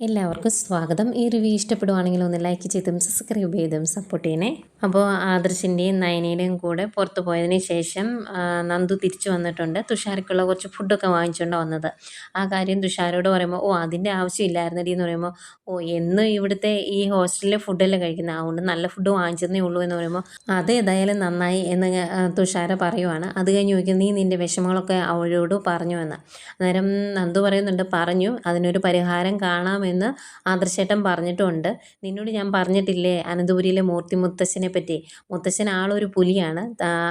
എല്ലാവർക്കും സ്വാഗതം. ഈ റിവ്യൂ ഇഷ്ടപ്പെടുവാണെങ്കിൽ ഒന്ന് ലൈക്ക് ചെയ്തും സബ്സ്ക്രൈബ് ചെയ്തും സപ്പോർട്ട് ചെയ്യണേ. അപ്പോൾ ആദർശിന്റെയും നയനയുടെയും കൂടെ പുറത്തു പോയതിന് ശേഷം നന്ദു തിരിച്ചു വന്നിട്ടുണ്ട്. തുഷാർക്കുള്ള കുറച്ച് ഫുഡൊക്കെ വാങ്ങിച്ചുകൊണ്ട് വന്നത്. ആ കാര്യം തുഷാരോട് പറയുമ്പോൾ ഓ അതിന്റെ ആവശ്യമില്ലായിരുന്നടി എന്ന് പറയുമ്പോൾ ഓ എന്നും ഇവിടുത്തെ ഈ ഹോസ്റ്റലിലെ ഫുഡല്ലേ കഴിക്കുന്നത് അതുകൊണ്ട് നല്ല ഫുഡ് വാങ്ങിച്ചതേ ഉള്ളൂ എന്ന് പറയുമ്പോൾ അത് ഏതായാലും നന്നായി എന്ന് തുഷാര പറയുവാണ്. അത് കഴിഞ്ഞ് ചോദിക്കും നീ നിന്റെ വിഷമങ്ങളൊക്കെ അവളോട് പറഞ്ഞു എന്ന് അന്നേരം നന്ദു പറയുന്നുണ്ട് പറഞ്ഞു. അതിനൊരു പരിഹാരം കാണാമെന്ന് ആദർശേട്ടൻ പറഞ്ഞിട്ടുണ്ട്. നിന്നോട് ഞാൻ പറഞ്ഞിട്ടില്ലേ? അനന്തപുരിയിലെ മൂർത്തി മുത്തശ്ശനെ പറ്റി. മുത്തശ്ശൻ ആളൊരു പുലിയാണ്.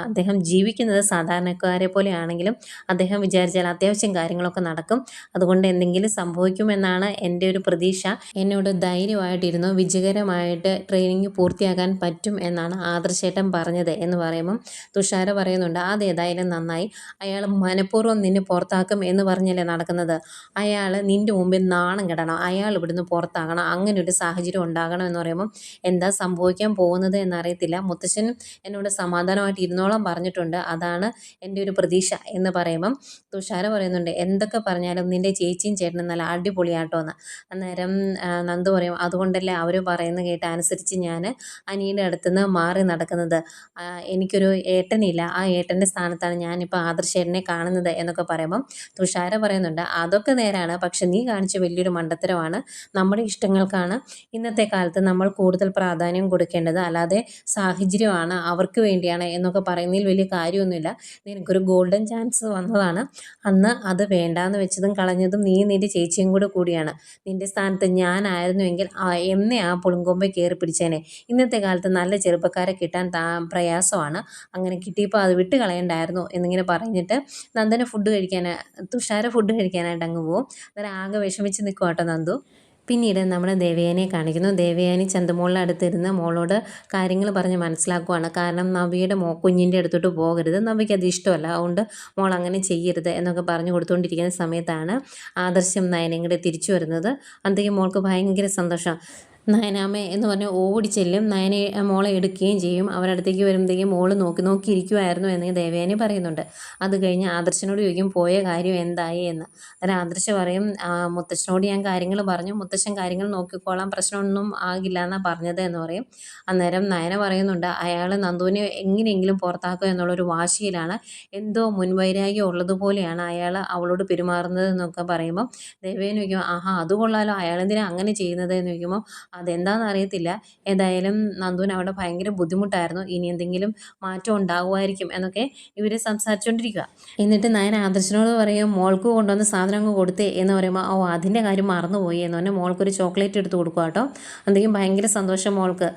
അദ്ദേഹം ജീവിക്കുന്നത് സാധാരണക്കാരെ പോലെയാണെങ്കിലും അദ്ദേഹം വിചാരിച്ചാൽ അത്യാവശ്യം കാര്യങ്ങളൊക്കെ നടക്കും. അതുകൊണ്ട് എന്തെങ്കിലും സംഭവിക്കുമെന്നാണ് എന്റെ ഒരു പ്രതീക്ഷ. എന്നോട് ധൈര്യമായിട്ടിരുന്നു. വിജയകരമായിട്ട് ട്രെയിനിങ് പൂർത്തിയാക്കാൻ പറ്റും എന്നാണ് ആദർശേട്ടൻ പറഞ്ഞത് എന്ന് പറയുമ്പം തുഷാര പറയുന്നുണ്ട്. അതേതായാലും നന്നായി. അയാൾ മനഃപൂർവം നിന്നെ പുറത്താക്കും എന്ന് പറഞ്ഞല്ലേ നടക്കുന്നത്. അയാൾ നിന്റെ മുമ്പിൽ നാണം കിടണം. അയാൾ ഇവിടുന്ന് പുറത്താകണം. അങ്ങനെ ഒരു സാഹചര്യം ഉണ്ടാകണം എന്ന് പറയുമ്പം എന്താ സംഭവിക്കാൻ പോകുന്നത് എന്നറിയത്തില്ല. മുത്തശ്ശൻ എന്നോട് സമാധാനമായിട്ട് ഇരുന്നോളം പറഞ്ഞിട്ടുണ്ട്. അതാണ് എന്റെ ഒരു പ്രതീക്ഷ എന്ന് പറയുമ്പം തുഷാര പറയുന്നുണ്ട് എന്തൊക്കെ പറഞ്ഞാലും നിന്റെ ചേച്ചിയും ചേട്ടനും നല്ല അടിപൊളിയാട്ടോ എന്ന് അന്നേരം നന്ദു പറയും അതുകൊണ്ടല്ലേ അവർ പറയുന്നത് കേട്ട് അനുസരിച്ച് ഞാൻ അനിയുടെ അടുത്തുനിന്ന് മാറി നടക്കുന്നത്. എനിക്കൊരു ഏട്ടനില്ല. ആ ഏട്ടന്റെ സ്ഥാനത്താണ് ഞാനിപ്പോൾ ആദർശേട്ടനെ കാണുന്നത് എന്നൊക്കെ പറയുമ്പം തുഷാര പറയുന്നുണ്ട് അതൊക്കെ നേരാണ്. പക്ഷെ നീ കാണിച്ച വലിയൊരു മണ്ടത്തരമാണ്. നമ്മുടെ ഇഷ്ടങ്ങൾക്കാണ് ഇന്നത്തെ കാലത്ത് നമ്മൾ കൂടുതൽ പ്രാധാന്യം കൊടുക്കേണ്ടത്. അല്ലാതെ സാഹചര്യമാണ് അവർക്ക് വേണ്ടിയാണ് എന്നൊക്കെ പറയുന്നതിൽ വലിയ കാര്യമൊന്നുമില്ല. നിനക്കൊരു ഗോൾഡൻ ചാൻസ് വന്നതാണ്. അന്ന് അത് വേണ്ടാന്ന് വെച്ചതും കളഞ്ഞതും നീ നിന്റെ ചേച്ചിയും കൂടെ കൂടിയാണ്. നിന്റെ സ്ഥാനത്ത് ഞാനായിരുന്നുവെങ്കിൽ എന്നെ ആ പുളുങ്കൊമ്പ് കയറി പിടിച്ചേനെ. ഇന്നത്തെ കാലത്ത് നല്ല ചെറുപ്പക്കാരെ കിട്ടാൻ താ പ്രയാസമാണ്. അങ്ങനെ കിട്ടിയപ്പോൾ അത് വിട്ട് കളയണ്ടായിരുന്നു എന്നിങ്ങനെ പറഞ്ഞിട്ട് നന്ദന ഫുഡ് കഴിക്കാൻ തുഷാര ഫുഡ് കഴിക്കാനായിട്ട് അങ്ങ് പോവും. അന്നേരം ആകെ വിഷമിച്ച് നിൽക്കും കേട്ടോ നന്ദു. പിന്നീട് നമ്മുടെ ദേവയാനെ കാണിക്കുന്നു. ദേവയാനി ചന്തമോളിന്റെ അടുത്തിരുന്ന് മോളോട് കാര്യങ്ങൾ പറഞ്ഞ് മനസ്സിലാക്കുവാണ്. കാരണം നവിയുടെ മോ കുഞ്ഞിന്റെ അടുത്തോട്ട് പോകരുത്. നവിക്ക് അത് ഇഷ്ടമല്ല. അതുകൊണ്ട് മോൾ അങ്ങനെ ചെയ്യരുത് എന്നൊക്കെ പറഞ്ഞു കൊടുത്തുകൊണ്ടിരിക്കുന്ന സമയത്താണ് ആദർശം നയനങ്ങളുടെ തിരിച്ചു വരുന്നത്. അന്തേക്ക് മോൾക്ക് ഭയങ്കര സന്തോഷം. നയനാമേ എന്ന് പറഞ്ഞ് ഓടി ചെല്ലും. നയനെ മോളെ എടുക്കുകയും ചെയ്യും. അവരടുത്തേക്ക് വരുമ്പോഴത്തേക്കും മോൾ നോക്കി നോക്കി ഇരിക്കുമായിരുന്നു എന്ന് ദേവയാനി പറയുന്നുണ്ട്. അത് കഴിഞ്ഞ് ആദർശനോട് ചോദിക്കും പോയ കാര്യം എന്തായി? എന്ന്. അന്നേരം ആദർശ പറയും "ആ, മുത്തശ്ശനോട് ഞാൻ കാര്യങ്ങൾ പറഞ്ഞു. മുത്തശ്ശൻ കാര്യങ്ങൾ നോക്കിക്കോളാം. പ്രശ്നമൊന്നും ആകില്ല എന്നാണ് പറഞ്ഞത് എന്ന് പറയും. അന്നേരം നയന പറയുന്നുണ്ട് അയാൾ നന്ദുവിനെ എങ്ങനെയെങ്കിലും പുറത്താക്കുക എന്നുള്ളൊരു വാശിയിലാണ്. എന്തോ മുൻവൈരാഗ്യം ഉള്ളതുപോലെയാണ് അയാൾ അവളോട് പെരുമാറുന്നത് എന്നൊക്കെ പറയുമ്പം ദേവേന് ചോദിക്കും ആഹാ അത് കൊള്ളാലോ. അയാളെന്തിനാ അങ്ങനെ ചെയ്യുന്നത്? എന്ന് ചോദിക്കുമ്പോൾ അതെന്താണെന്ന് അറിയത്തില്ല. ഏതായാലും നന്ദുവിന് അവിടെ ഭയങ്കര ബുദ്ധിമുട്ടായിരുന്നു. ഇനി എന്തെങ്കിലും മാറ്റം ഉണ്ടാകുമായിരിക്കും എന്നൊക്കെ ഇവർ സംസാരിച്ചുകൊണ്ടിരിക്കുക എന്നിട്ട് നയൻ ആദർശനോട് പറയും മോൾക്ക് കൊണ്ടുവന്ന സാധനം അങ്ങ് കൊടുത്തേ എന്ന് പറയുമ്പോൾ ഓ അതിന്റെ കാര്യം മറന്നുപോയി എന്ന് പറഞ്ഞാൽ മോൾക്കൊരു ചോക്ലേറ്റ് എടുത്ത് കൊടുക്കുക കേട്ടോ. എന്തെങ്കിലും ഭയങ്കര സന്തോഷം മോൾക്ക്.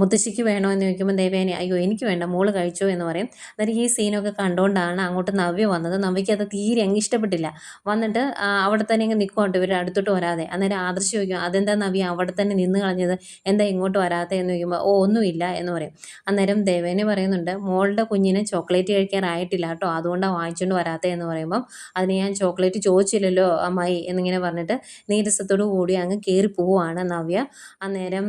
മുത്തശ്ശിക്ക് വേണോ എന്ന് ചോദിക്കുമ്പോൾ ദേവേനെ അയ്യോ എനിക്ക് വേണ്ട മോൾ കഴിച്ചോ എന്ന് പറയും. അന്നേരം ഈ സീനൊക്കെ കണ്ടുകൊണ്ടാണ് അങ്ങോട്ട് നവ്യ വന്നത്. നവ്യയ്ക്ക് അത് തീരെ അങ്ങ് ഇഷ്ടപ്പെട്ടില്ല. വന്നിട്ട് അവിടെ തന്നെ അങ്ങ് നിൽക്കുവാട്ടോ ഇവർ അടുത്തോട്ട് വരാതെ. അന്നേരം ആദർശ് ചോദിക്കും അതെന്താ നവ്യ അവിടെ തന്നെ നിന്ന് കളഞ്ഞത്? എന്താ ഇങ്ങോട്ട് വരാത്ത എന്ന് ചോദിക്കുമ്പോൾ ഓ ഒന്നുമില്ല എന്ന് പറയും. അന്നേരം ദേവേനെ പറയുന്നുണ്ട് മോളുടെ കുഞ്ഞിനെ ചോക്ലേറ്റ് കഴിക്കാറായിട്ടില്ല കേട്ടോ അതുകൊണ്ടാണ് വാങ്ങിച്ചുകൊണ്ട് വരാത്തത് എന്ന് പറയുമ്പം അതിന് ഞാൻ ചോക്ലേറ്റ് ചോദിച്ചില്ലല്ലോ അമ്മായി എന്നിങ്ങനെ പറഞ്ഞിട്ട് നീരസത്തോടു കൂടി അങ്ങ് കയറി പോവുകയാണ് നവ്യ. അന്നേരം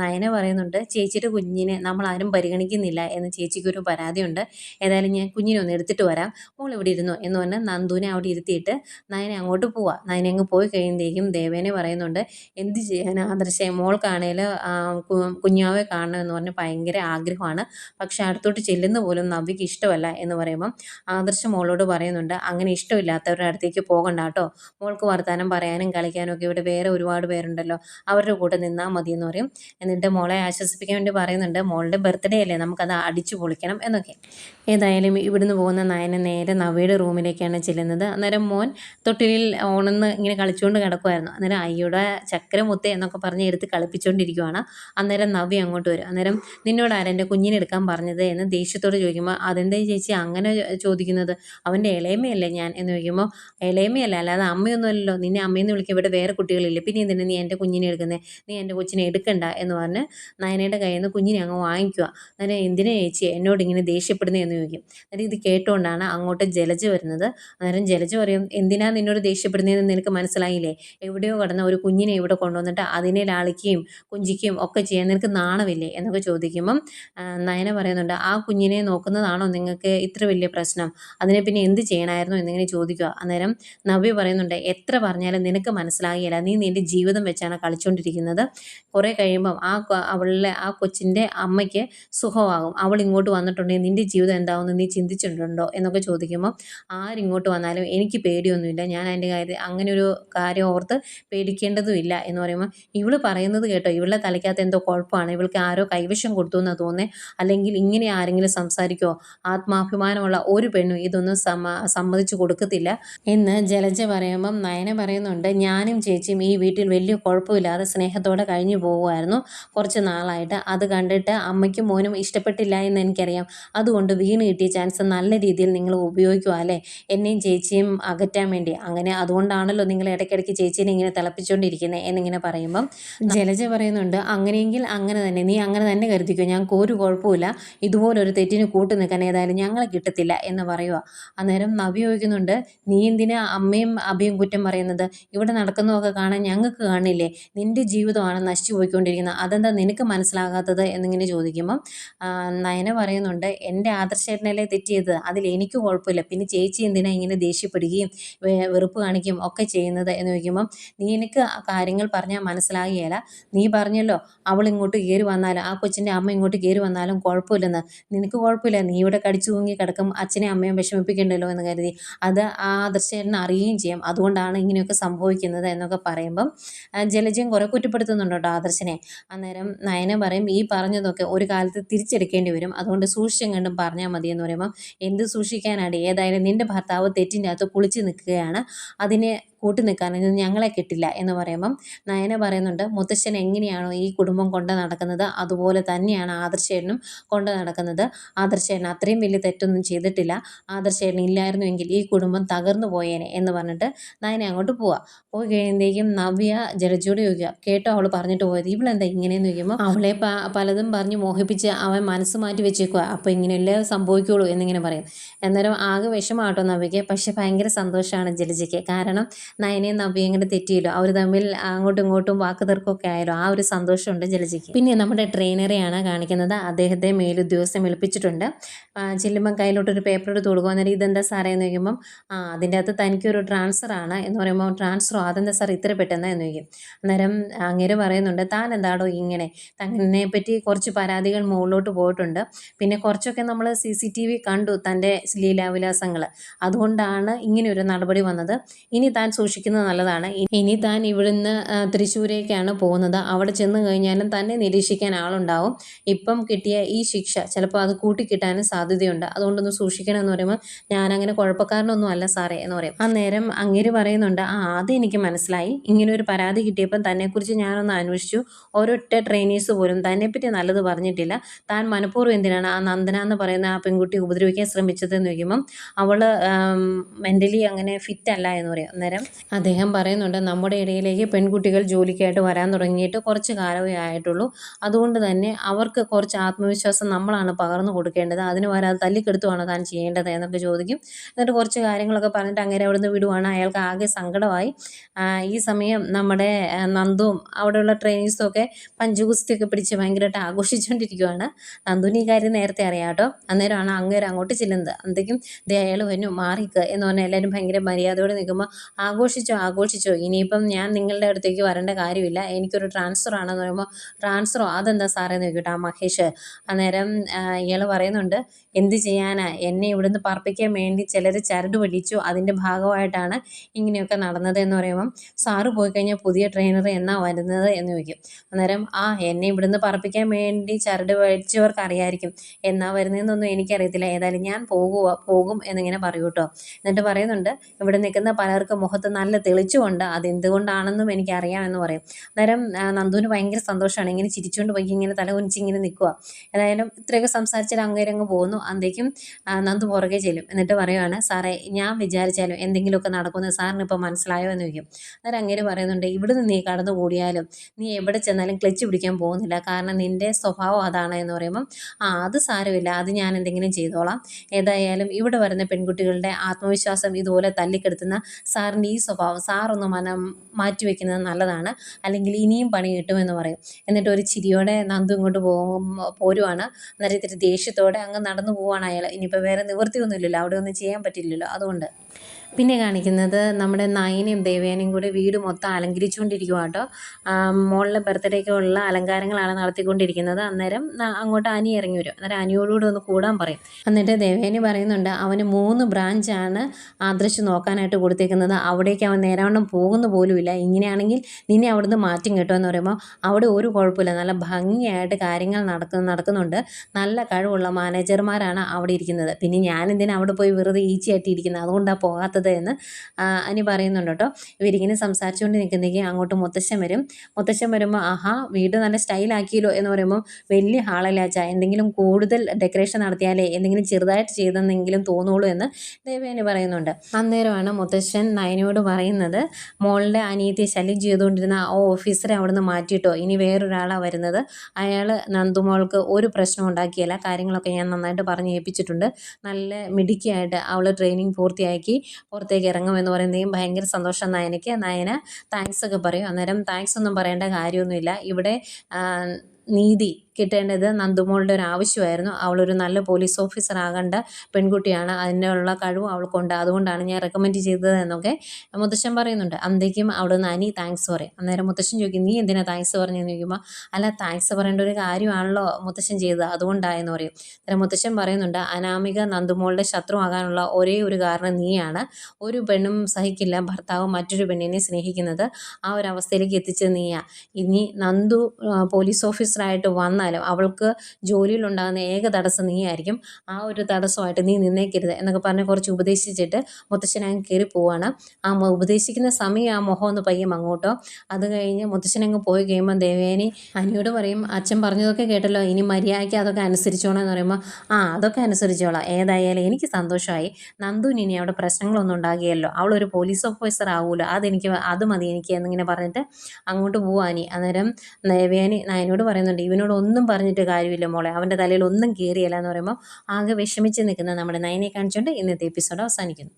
നയനെ പറയുന്നുണ്ട് ചേച്ചിയുടെ കുഞ്ഞിനെ നമ്മൾ ആരും പരിഗണിക്കുന്നില്ല എന്ന് ചേച്ചിക്കൊരു പരാതിയുണ്ട്. ഏതായാലും ഞാൻ കുഞ്ഞിനെ ഒന്ന് എടുത്തിട്ട് വരാം. മോൾ ഇവിടെ ഇരുന്നു? എന്ന് പറഞ്ഞ് നന്ദുവിനെ അവിടെ ഇരുത്തിയിട്ട് നയനെ അങ്ങോട്ട് പോവാം. നയനെ അങ്ങ് പോയി കഴിയുമ്പോഴേക്കും ദേവേനെ പറയുന്നുണ്ട് എന്ത് ചെയ്യാൻ ആദർശേ? മോൾക്കാണേൽ കുഞ്ഞാവെ കാണണം എന്ന് പറഞ്ഞ് ഭയങ്കര ആഗ്രഹമാണ്. പക്ഷെ അടുത്തോട്ട് ചെല്ലുന്ന പോലും നവ്യക്ക് ഇഷ്ടമല്ല എന്ന് പറയുമ്പം ആദർശ മോളോട് പറയുന്നുണ്ട് അങ്ങനെ ഇഷ്ടമില്ലാത്തവരുടെ അടുത്തേക്ക് പോകണ്ട കേട്ടോ. മോൾക്ക് വർത്താനം പറയാനും കളിക്കാനും ഒക്കെ ഇവിടെ വേറെ ഒരുപാട് പേരുണ്ടല്ലോ. അവരുടെ കൂടെ നിന്നാൽ മതി എന്ന് പറയും. എന്നിട്ട് മോളെ ആശ്വസിപ്പിക്കാൻ വേണ്ടി പറയുന്നുണ്ട് മോളുടെ ബർത്ത്ഡേ അല്ലേ? നമുക്കത് അടിച്ചു പൊളിക്കണം എന്നൊക്കെ. ഏതായാലും ഇവിടുന്ന് പോകുന്ന നയന നേരെ നവയുടെ റൂമിലേക്കാണ് ചെല്ലുന്നത്. അന്നേരം മോൻ തൊട്ടിലിൽ ഓണെന്ന് ഇങ്ങനെ കളിച്ചുകൊണ്ട് കിടക്കുമായിരുന്നു അന്നേരം അയ്യോടെ ചക്രമുത്തേ എന്നൊക്കെ പറഞ്ഞ് എടുത്ത് കളിപ്പിച്ചുകൊണ്ടിരിക്കുവാണ് അന്നേരം നവ്യ അങ്ങോട്ട് വരും. അന്നേരം നിന്നോട് ആരാ എന്റെ കുഞ്ഞിനെ എടുക്കാൻ പറഞ്ഞത് എന്ന് ദേഷ്യത്തോട് ചോദിക്കുമ്പോൾ അതെന്തേ ചേച്ചി അങ്ങനെ ചോദിക്കുന്നത്? അവന്റെ ഇളയമയല്ലേ ഞാൻ? എന്ന് ചോദിക്കുമ്പോൾ ഇളയമയല്ല അല്ലാതെ അമ്മയൊന്നുമല്ലല്ലോ. നിന്നെ അമ്മയെന്ന് വിളിക്കാൻ ഇവിടെ വേറെ കുട്ടികളില്ല. പിന്നെ എന്തിനാ നീ എന്റെ കുഞ്ഞിനെ എടുക്കുന്നത് നീ എന്റെ കൊച്ചിനെ എടുക്കണ്ട. എന്ന് പറഞ്ഞ് നയനയുടെ കയ്യിൽ നിന്ന് കുഞ്ഞിനെ അങ്ങ് വാങ്ങിക്കുക അന്നേരം എന്തിനാ ചേച്ചി എന്നോട് ഇങ്ങനെ ദേഷ്യപ്പെടുന്നത് എന്ന് ചോദിക്കും. അന്നേരം ഇത് കേട്ടുകൊണ്ടാണ് അങ്ങോട്ട് ജലജ് വരുന്നത്. അന്നേരം ജലജ് പറയും എന്തിനാ നിന്നോട് ദേഷ്യപ്പെടുന്നതെന്ന് നിനക്ക് മനസ്സിലായില്ലേ? എവിടെയോ കടന്ന ഒരു കുഞ്ഞിനെ ഇവിടെ കൊണ്ടുവന്നിട്ട് അതിനെ ലാളിക്കുകയും കുഞ്ചിക്കുകയും ഒക്കെ ചെയ്യാൻ നിനക്ക് നാണമില്ലേ? എന്നൊക്കെ ചോദിക്കുമ്പം നയന പറയുന്നുണ്ട് ആ കുഞ്ഞിനെ നോക്കുന്നതാണോ നിങ്ങൾക്ക് ഇത്ര വലിയ പ്രശ്നം? അതിനെ പിന്നെ എന്ത് ചെയ്യണമായിരുന്നു എന്നിങ്ങനെ ചോദിക്കുക. അന്നേരം നവ്യ പറയുന്നുണ്ട് എത്ര പറഞ്ഞാലും നിനക്ക് മനസ്സിലാകില്ല. നീ നിന്റെ ജീവിതം വെച്ചാണ് കളിച്ചുകൊണ്ടിരിക്കുന്നത് കുറേ കഴിയുമ്പം ആ അവളിലെ ആ കൊച്ചിന്റെ അമ്മയ്ക്ക് സുഖമാകും. അവൾ ഇങ്ങോട്ട് വന്നിട്ടുണ്ടെങ്കിൽ നിന്റെ ജീവിതം എന്താവുമെന്ന് നീ ചിന്തിച്ചിട്ടുണ്ടോ? എന്നൊക്കെ ചോദിക്കുമ്പോൾ ആരിങ്ങോട്ട് വന്നാലും എനിക്ക് പേടിയൊന്നുമില്ല. ഞാൻ അതിന്റെ കാര്യം അങ്ങനെ ഒരു കാര്യം ഓർത്ത് പേടിക്കേണ്ടതുമില്ല എന്ന് പറയുമ്പോൾ ഇവൾ പറയുന്നത് കേട്ടോ ഇവളുടെ തലയ്ക്കകത്ത് എന്തോ കുഴപ്പമാണ് ഇവൾക്ക് ആരോ കൈവശം കൊടുത്തു എന്നാ തോന്നേ അല്ലെങ്കിൽ ഇങ്ങനെ ആരെങ്കിലും സംസാരിക്കോ ആത്മാഭിമാനമുള്ള ഒരു പെണ്ണും ഇതൊന്നും സമ്മതിച്ചു കൊടുക്കത്തില്ല. എന്ന് ജലജ പറയുമ്പം നയന പറയുന്നുണ്ട് ഞാനും ചേച്ചിയും ഈ വീട്ടിൽ വലിയ കുഴപ്പമില്ലാതെ സ്നേഹത്തോടെ കഴിഞ്ഞു പോകുമായിരുന്നു കുറച്ച് നാളായിട്ട്. അത് കണ്ടിട്ട് അമ്മയ്ക്കും മോനും ഇഷ്ടപ്പെട്ടില്ല എന്ന് എനിക്കറിയാം. അതുകൊണ്ട് വീണ് കിട്ടിയ ചാൻസ് നല്ല രീതിയിൽ നിങ്ങൾ ഉപയോഗിക്കുക അല്ലേ? എന്നെയും ചേച്ചിയും അകറ്റാൻ വേണ്ടി. അങ്ങനെ അതുകൊണ്ടാണല്ലോ നിങ്ങൾ ഇടയ്ക്കിടയ്ക്ക് ചേച്ചീനെ ഇങ്ങനെ തിളപ്പിച്ചുകൊണ്ടിരിക്കുന്നത് എന്നിങ്ങനെ പറയുമ്പം ജലജ പറയുന്നുണ്ട് അങ്ങനെയെങ്കിൽ അങ്ങനെ തന്നെ നീ അങ്ങനെ തന്നെ കരുതിക്കോ. ഞങ്ങൾക്ക് ഒരു കുഴപ്പമില്ല ഇതുപോലൊരു തെറ്റിന് കൂട്ടു നിൽക്കാൻ ഏതായാലും ഞങ്ങളെ കിട്ടത്തില്ല എന്ന് പറയുക അന്നേരം നവി ചോദിക്കുന്നുണ്ട് നീ എന്തിനാ അമ്മയും അഭിയും കുറ്റം പറയുന്നത്? ഇവിടെ നടക്കുന്നതൊക്കെ കാണാൻ ഞങ്ങൾക്ക് കാണില്ലേ? നിന്റെ ജീവിതമാണ് നശിച്ചു പോയിക്കൊണ്ടിരിക്കുന്നത്. അതെന്താ നിനക്ക് മനസ്സിലാകാത്തത്? എന്നിങ്ങനെ ചോദിക്കുമ്പം നയന പറയുന്നുണ്ട് എന്റെ ആദർശേട്ടനല്ലേ തെറ്റിയത്? അതിൽ എനിക്ക് കുഴപ്പമില്ല. പിന്നെ ചേച്ചി എന്തിനാ ഇങ്ങനെ ദേഷ്യപ്പെടുകയും വെറുപ്പ് കാണിക്കുകയും ഒക്കെ ചെയ്യുന്നത്? എന്ന് ചോദിക്കുമ്പം നീ എനിക്ക് കാര്യങ്ങൾ പറഞ്ഞാൽ മനസ്സിലാകുകയില്ല നീ പറഞ്ഞല്ലോ അവൾ ഇങ്ങോട്ട് കയറി വന്നാലും ആ കൊച്ചിന്റെ അമ്മ ഇങ്ങോട്ട് കയറി വന്നാലും കുഴപ്പമില്ലെന്ന്. നിനക്ക് കുഴപ്പമില്ല നീ ഇവിടെ കടിച്ചു തൂങ്ങി കിടക്കും അച്ഛനെ അമ്മയും വിഷമിപ്പിക്കണ്ടല്ലോ എന്ന് കരുതി. അത് ആ ദൃശ്യം അറിയുകയും ചെയ്യും. അതുകൊണ്ടാണ് ഇങ്ങനെയൊക്കെ സംഭവിക്കുന്നത് എന്നൊക്കെ പറയുമ്പം ജലജയം ജലജയും കുറെ കുറ്റപ്പെടുത്തുന്നുണ്ട് കേട്ടോ ആദർശനെ. അന്നേരം നയന പറയും ഈ പറഞ്ഞതൊക്കെ ഒരു കാലത്ത് തിരിച്ചെടുക്കേണ്ടി വരും. അതുകൊണ്ട് സൂക്ഷിച്ചും കണ്ടും പറഞ്ഞാൽ മതി എന്ന് പറയുമ്പം എന്ത് സൂക്ഷിക്കാനാണ് ഏതായാലും നിന്റെ ഭർത്താവ് തെറ്റിന്റെ അകത്ത് കുളിച്ച് നിൽക്കുകയാണ്. അതിനെ കൂട്ടി നിൽക്കാനൊന്നും ഞങ്ങളെ കിട്ടില്ല എന്ന് പറയുമ്പം നയന പറയുന്നുണ്ട് മുത്തശ്ശൻ എങ്ങനെയാണോ ഈ കുടുംബം കൊണ്ട് നടക്കുന്നത്? അതുപോലെ തന്നെയാണ് ആദർശേനും കൊണ്ട് നടക്കുന്നത്. ആദർശേന അത്രയും വലിയ തെറ്റൊന്നും ചെയ്തിട്ടില്ല. ആദർശേട്ടൻ ഇല്ലായിരുന്നുവെങ്കിൽ ഈ കുടുംബം തകർന്നു പോയേനെ എന്ന് പറഞ്ഞിട്ട് നയന അങ്ങോട്ട് പോവാ. പോയി കഴിയുമ്പോഴേക്കും നവ്യ ജലജോട് ചോദിക്കുക കേട്ടോ അവൾ പറഞ്ഞിട്ട് പോയത്? ഇവളെന്താ ഇങ്ങനെയെന്ന് ചോദിക്കുമ്പോൾ അവളെ പലതും പറഞ്ഞ് മോഹിപ്പിച്ച് അവൻ മനസ്സ് മാറ്റി വെച്ചേക്കുക അപ്പോൾ ഇങ്ങനെയല്ലേ സംഭവിക്കുള്ളൂ എന്നിങ്ങനെ പറയും. എന്നാലും ആകെ വിഷമാട്ടോ നവ്യയ്ക്ക്. പക്ഷെ ഭയങ്കര സന്തോഷമാണ് ജലജയ്ക്ക് കാരണം നയനയും നവ്യയും ഇങ്ങനെ തെറ്റിയല്ലോ. അവർ തമ്മിൽ അങ്ങോട്ടും ഇങ്ങോട്ടും വാക്ക് തർക്കമൊക്കെ ആയാലോ ആ ഒരു സന്തോഷമുണ്ട് ജലജയ്ക്ക്. പിന്നെ നമ്മുടെ ട്രെയിനറെയാണ് കാണിക്കുന്നത്. അദ്ദേഹത്തെ മേലുദ്യോഗസ്ഥൻ വിളിപ്പിച്ചിട്ടുണ്ട്. ചെല്ലുമ്പം കയ്യിലോട്ടൊരു പേപ്പർ എടുത്ത് കൊടുക്കുക അന്നേരം ഇതെന്താ സാറേ? എന്ന് ചോദിക്കുമ്പം ആ അതിന്റെ അകത്ത് തനിക്കൊരു ട്രാൻസ്ഫർ ആണ്. എന്ന് പറയുമ്പോൾ ട്രാൻസ്ഫറോ അതെന്താ സാർ ഇത്ര പെട്ടെന്ന്? എന്ന് ചോദിക്കും. അന്നേരം അങ്ങേര് പറയുന്നുണ്ട് താൻ എന്താടോ ഇങ്ങനെ? തന്നെ പറ്റി കുറച്ച് പരാതികൾ മുകളിലോട്ട് പോയിട്ടുണ്ട്. പിന്നെ കുറച്ചൊക്കെ നമ്മൾ സി സി ടി വി കണ്ടു തന്റെ ലീലാവിലാസങ്ങൾ അതുകൊണ്ടാണ് ഇങ്ങനെ ഒരു നടപടി വന്നത്. ഇനി താൻ സൂക്ഷിക്കുന്നത് നല്ലതാണ്. ഇനി താൻ ഇവിടുന്ന് തൃശ്ശൂരേക്കാണ് പോകുന്നത്. അവിടെ ചെന്ന് കഴിഞ്ഞാലും തന്നെ നിരീക്ഷിക്കാൻ ആളുണ്ടാവും. ഇപ്പം കിട്ടിയ ഈ ശിക്ഷ ചിലപ്പോൾ അത് കൂട്ടിക്കിട്ടാനും സാധ്യതയുണ്ട്. അതുകൊണ്ടൊന്ന് സൂക്ഷിക്കണം എന്ന് പറയുമ്പോൾ ഞാനങ്ങനെ കുഴപ്പക്കാരനൊന്നും അല്ല സാറേ എന്ന് പറയും. അന്നേരം അങ്ങേര് പറയുന്നുണ്ട് ആ ആദ്യം എനിക്ക് മനസ്സിലായി. ഇങ്ങനെ ഒരു പരാതി കിട്ടിയപ്പം തന്നെക്കുറിച്ച് ഞാനൊന്ന് അന്വേഷിച്ചു. ഒരൊറ്റ ട്രെയിനേഴ്സ് പോലും തന്നെപ്പറ്റി നല്ലത് പറഞ്ഞിട്ടില്ല. താൻ മനഃപൂർവം എന്തിനാണ് ആ നന്ദന എന്ന് പറയുന്ന ആ പെൺകുട്ടി ഉപദ്രവിക്കാൻ ശ്രമിച്ചത് എന്ന് ചോദിക്കുമ്പം അവൾ മെന്റലി അങ്ങനെ ഫിറ്റ് അല്ല എന്ന് പറയും. അന്നേരം അദ്ദേഹം പറയുന്നുണ്ട് നമ്മുടെ ഇടയിലേക്ക് പെൺകുട്ടികൾ ജോലിക്കായിട്ട് വരാൻ തുടങ്ങിയിട്ട് കുറച്ച് കാലമേ ആയിട്ടുള്ളൂ. അതുകൊണ്ട് തന്നെ അവർക്ക് കുറച്ച് ആത്മവിശ്വാസം നമ്മളാണ് പകർന്നു കൊടുക്കേണ്ടത്. അതിന് വരാൻ തല്ലിക്കെടുത്തുവാണ് താൻ ചെയ്യേണ്ടത് എന്നൊക്കെ ചോദിക്കും. എന്നിട്ട് കുറച്ച് കാര്യങ്ങളൊക്കെ പറഞ്ഞിട്ട് അങ്ങനെ അവിടുന്ന് വിടുവാണ്. അയാൾക്ക് ആകെ സങ്കടമായി. ഈ സമയം നമ്മുടെ ആ, നന്ദുവും അവിടെയുള്ള ട്രെയിനിങ്സും ഒക്കെ പഞ്ചുകുസ്തിയൊക്കെ പിടിച്ച് ഭയങ്കരമായിട്ട് ആഘോഷിച്ചുകൊണ്ടിരിക്കുവാണ് നന്ദുവിന് ഈ കാര്യം നേരത്തെ അറിയാം കേട്ടോ. അന്നേരമാണ് അങ്ങേര് അങ്ങോട്ട് ചെല്ലുന്നത്. അന്തേക്കും ദേ അയാൾ വന്നു മാറിക്കുക എന്ന് പറഞ്ഞാൽ എല്ലാവരും ഭയങ്കര മര്യാദയോടെ നിൽക്കുമ്പോൾ ആഘോഷിച്ചോ ആഘോഷിച്ചോ. ഇനിയിപ്പം ഞാൻ നിങ്ങളുടെ അടുത്തേക്ക് വരേണ്ട കാര്യമില്ല. എനിക്കൊരു ട്രാൻസ്ഫർ ആണെന്ന് പറയുമ്പോൾ ട്രാൻസ്ഫറോ അതെന്താ സാറേ എന്ന് ചോദിക്കട്ടെ ആ മഹേഷ്. അന്നേരം ഇയാൾ പറയുന്നുണ്ട് എന്ത് ചെയ്യാനാ? എന്നെ ഇവിടുന്ന് പറപ്പിക്കാൻ വേണ്ടി ചിലർ ചരട് പിടിച്ചു. അതിന്റെ ഭാഗമായിട്ടാണ് ഇങ്ങനെയൊക്കെ നടന്നത് എന്ന് പറയുമ്പം സാറ് പോയി കഴിഞ്ഞാൽ പുതിയ ട്രെയിനർ എന്നാ വരുന്നത്? എന്ന് ചോദിക്കും. അന്നേരം ആ എന്നെ ഇവിടുന്ന് പറപ്പിക്കാൻ വേണ്ടി ചരട് വലിച്ചവർക്ക് അറിയായിരിക്കും. എന്നാ വരുന്നതെന്നൊന്നും എനിക്കറിയത്തില്ല. ഏതായാലും ഞാൻ പോകുക പോകും എന്നിങ്ങനെ പറയൂ കേട്ടോ എന്നിട്ട് പറയുന്നുണ്ട് ഇവിടെ നിൽക്കുന്ന പലർക്കും മുഖത്ത് നല്ല തെളിച്ചുകൊണ്ട് അതെന്തുകൊണ്ടാണെന്നും എനിക്കറിയാമെന്ന് പറയും. അന്നേരം നന്ദുവിന് ഭയങ്കര സന്തോഷമാണ്. ഇങ്ങനെ ചിരിച്ചുകൊണ്ട് പോയി ഇങ്ങനെ തല കുനിച്ച് ഇങ്ങനെ നിൽക്കുക ഏതായാലും ഇത്രയൊക്കെ സംസാരിച്ചാൽ അങ്ങേരങ്ങ് പോകുന്നു അന്തേക്കും നന്ദു പുറകെ ചെല്ലും. എന്നിട്ട് പറയുവാണ് സാറേ ഞാൻ വിചാരിച്ചാലും എന്തെങ്കിലുമൊക്കെ നടക്കുന്നത് സാറിന് ഇപ്പോൾ മനസ്സിലായോ? എന്ന് ചോദിക്കും. അന്നേരം അങ്ങേര് പറയുന്നുണ്ട് ഇവിടുന്ന് നീ കടന്നു കൂടിയാലും നീ എവിടെ ചെന്നാലും ക്ലച്ച് പിടിക്കാൻ പോകുന്നില്ല. കാരണം നിന്റെ സ്വഭാവം അതാണ് എന്ന് പറയുമ്പം ആ അത് സാരമില്ല. അത് ഞാൻ എന്തെങ്കിലും ചെയ്തോളാം. ഏതായാലും ഇവിടെ വരുന്ന പെൺകുട്ടികളുടെ ആത്മവിശ്വാസം ഇതുപോലെ തല്ലിക്കെടുത്തുന്ന സാറിന്റെ ഈ സ്വഭാവം സാറൊന്ന് മനം മാറ്റി വെക്കുന്നത് നല്ലതാണ്. അല്ലെങ്കിൽ ഇനിയും പണി കിട്ടുമെന്ന് പറയും. എന്നിട്ട് ഒരു ചിരിയോടെ നന്ദു ഇങ്ങോട്ട് പോകും പോരുവാണ്. അന്നേരം ഇത്തിരി ദേഷ്യത്തോടെ അങ്ങ് നടന്നു പോവാണ് അയാൾ. ഇനിയിപ്പോൾ വേറെ നിവൃത്തിയൊന്നുമില്ലല്ലോ. അവിടെ ഒന്നും ചെയ്യാൻ പറ്റില്ലല്ലോ. അതുകൊണ്ട്. പിന്നെ കാണിക്കുന്നത് നമ്മുടെ നയനയും ദേവേനയും കൂടി വീട് മൊത്തം അലങ്കരിച്ചുകൊണ്ടിരിക്കുക കേട്ടോ മോളിലെ ബർത്ത്ഡേക്കുള്ള അലങ്കാരങ്ങളാണ് നടത്തിക്കൊണ്ടിരിക്കുന്നത്. അന്നേരം അങ്ങോട്ട് അനി ഇറങ്ങി വരും. അന്നേരം അനിയോടുകൂടി ഒന്ന് കൂടാൻ പറയും. എന്നിട്ട് ദേവേനി പറയുന്നുണ്ട് അവന് മൂന്ന് ബ്രാഞ്ചാണ് ആദർശ് നോക്കാനായിട്ട് കൊടുത്തേക്കുന്നത്. അവിടേക്ക് അവൻ നേരാവണ്ണം പോകുന്ന പോലുമില്ല. ഇങ്ങനെയാണെങ്കിൽ നിന്നെ അവിടുന്ന് മാറ്റും കേട്ടോ എന്ന് പറയുമ്പോൾ അവിടെ ഒരു കുഴപ്പമില്ല. നല്ല ഭംഗിയായിട്ട് കാര്യങ്ങൾ നടക്കുന്ന നടക്കുന്നുണ്ട്. നല്ല കഴിവുള്ള മാനേജർമാരാണ് അവിടെ ഇരിക്കുന്നത്. പിന്നെ ഞാൻ എന്തിനാ അവിടെ പോയി വെറുതെ ഈച്ചയായിട്ട് ഇരിക്കുന്നത് അതുകൊണ്ടാണ് പോകാത്തത് എന്ന് അനി പറയുന്നുണ്ട് കേട്ടോ. ഇവരിങ്ങനെ സംസാരിച്ചുകൊണ്ട് നിൽക്കുന്നെങ്കിൽ അങ്ങോട്ട് മുത്തശ്ശൻ വരും. മുത്തശ്ശൻ വരുമ്പോൾ ആഹാ വീട് നല്ല സ്റ്റൈലാക്കിയല്ലോ എന്ന് പറയുമ്പോൾ വലിയ ഹാളല്ലാച്ച എന്തെങ്കിലും കൂടുതൽ ഡെക്കറേഷൻ നടത്തിയാലേ എന്തെങ്കിലും ചെറുതായിട്ട് ചെയ്തെന്നെങ്കിലും തോന്നുള്ളൂ എന്ന് ദേവേനി പറയുന്നുണ്ട്. അന്നേരമാണ് മുത്തശ്ശൻ നയനയോട് പറയുന്നത് മോളുടെ അനിയത്തിയെ ശല്യം ചെയ്തുകൊണ്ടിരുന്ന ആ ഓഫീസറെ അവിടുന്ന് മാറ്റിയിട്ടോ? ഇനി വേറൊരാളാണ് വരുന്നത്. അയാൾ നന്ദുമോൾക്ക് ഒരു പ്രശ്നം ഉണ്ടാക്കിയല്ല. കാര്യങ്ങളൊക്കെ ഞാൻ നന്നായിട്ട് പറഞ്ഞ് ഏൽപ്പിച്ചിട്ടുണ്ട്. നല്ല മിടുക്കിയായിട്ട് അവൾ ട്രെയിനിങ് പൂർത്തിയാക്കി പുറത്തേക്ക് ഇറങ്ങുമെന്ന് പറയുന്നതും ഭയങ്കര സന്തോഷം നയനയ്ക്ക്. നയന താങ്ക്സ് ഒക്കെ പറയും. അന്നേരം താങ്ക്സ് ഒന്നും പറയേണ്ട കാര്യമൊന്നുമില്ല. ഇവിടെ നീതി കിട്ടേണ്ടത് നന്ദുമോളുടെ ഒരു ആവശ്യമായിരുന്നു. അവളൊരു നല്ല പോലീസ് ഓഫീസർ ആകേണ്ട പെൺകുട്ടിയാണ്. അതിനുള്ള കഴിവ് അവൾക്കുണ്ട്. അതുകൊണ്ടാണ് ഞാൻ റെക്കമെൻഡ് ചെയ്തത് എന്നൊക്കെ മുത്തശ്ശൻ പറയുന്നുണ്ട്. അന്തേക്കും അവിടെ നിന്ന് അനി താങ്ക്സ് പറയും. അന്നേരം മുത്തശ്ശൻ ചോദിക്കും നീ എന്തിനാ താങ്ക്സ് പറഞ്ഞെന്ന്? ചോദിക്കുമ്പോൾ അല്ല താങ്ക്സ് പറയേണ്ട ഒരു കാര്യമാണല്ലോ മുത്തശ്ശൻ ചെയ്തത്. അതുകൊണ്ടായെന്ന് പറയും. അന്നേരം മുത്തശ്ശൻ പറയുന്നുണ്ട് അനാമിക നന്ദുമോളുടെ ശത്രു ആകാനുള്ള ഒരേ ഒരു കാരണം നീയാണ്. ഒരു പെണ്ണും സഹിക്കില്ല. ഭർത്താവ് മറ്റൊരു പെണ്ണിനെ സ്നേഹിക്കുന്നത് ആ ഒരു അവസ്ഥയിലേക്ക് എത്തിച്ചത് നീയാ. ഇനി നന്ദു പോലീസ് പോലീസ് ഓഫീസറായിട്ട് വന്നാലും അവൾക്ക് ജോലിയിലുണ്ടാകുന്ന ഏക തടസ്സം നീയായിരിക്കും. ആ ഒരു തടസ്സമായിട്ട് നീ നിന്നേക്കരുത് എന്നൊക്കെ പറഞ്ഞ് കുറച്ച് ഉപദേശിച്ചിട്ട് മുത്തശ്ശനങ്ങ് കയറി പോവാണ്. ആ ഉപദേശിക്കുന്ന സമയം ആ മുഖം ഒന്ന് പയ്യം അങ്ങോട്ടോ അത് കഴിഞ്ഞ് മുത്തശ്ശനങ്ങ് പോയി കഴിയുമ്പോൾ ദേവേനി അനിയോട് പറയും അച്ഛൻ പറഞ്ഞതൊക്കെ കേട്ടല്ലോ ഇനി മര്യാദയ്ക്ക് അതൊക്കെ അനുസരിച്ചോളാം എന്ന് പറയുമ്പോൾ ആ അതൊക്കെ അനുസരിച്ചോളാം. ഏതായാലും എനിക്ക് സന്തോഷമായി. നന്ദുവിന് ഇനി അവിടെ പ്രശ്നങ്ങളൊന്നും ഉണ്ടാകുകയല്ലോ അവളൊരു പോലീസ് ഓഫീസർ ആവുമല്ലോ അതെനിക്ക് അത് മതി എനിക്ക് എന്നിങ്ങനെ പറഞ്ഞിട്ട് അങ്ങോട്ട് പോവാനി അന്നേരം ദേവേനി നയനോട് പറയുന്നുണ്ട് ഇവനോട് ഒന്നും പറഞ്ഞിട്ട് കാര്യമില്ല മോളെ. അവന്റെ തലയിൽ ഒന്നും കയറിയല്ല എന്ന് പറയുമ്പോൾ ആകെ വിഷമിച്ച് നിൽക്കുന്ന നമ്മുടെ നയനെ കാണിച്ചുകൊണ്ട് ഇന്നത്തെ എപ്പിസോഡ് അവസാനിക്കുന്നു.